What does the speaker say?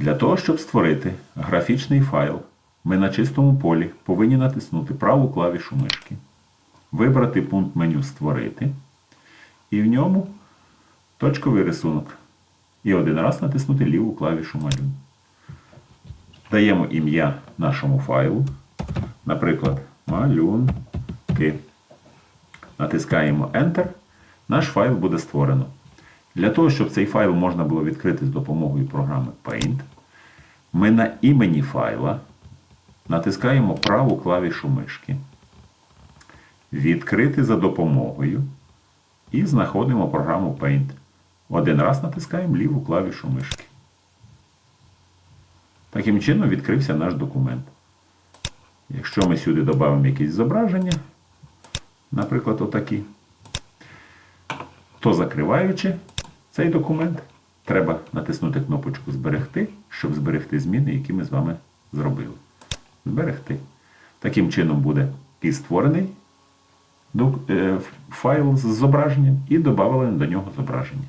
Для того, щоб створити графічний файл, ми на чистому полі повинні натиснути праву клавішу мишки, вибрати пункт меню Створити і в ньому точковий рисунок. І один раз натиснути ліву клавішу малюнку. Даємо ім'я нашому файлу, наприклад, малюнки. Натискаємо Enter. Наш файл буде створено. Для того, щоб цей файл можна було відкрити з допомогою програми Paint, ми на імені файла натискаємо праву клавішу мишки. Відкрити за допомогою і знаходимо програму Paint. Один раз натискаємо ліву клавішу мишки. Таким чином відкрився наш документ. Якщо ми сюди додамо якісь зображення, наприклад, отакі, то закриваючи цей документ, треба натиснути кнопочку Зберегти, щоб зберегти зміни, які ми з вами зробили. Зберегти. Таким чином буде і створений е, файл з зображенням, і додали до нього зображення.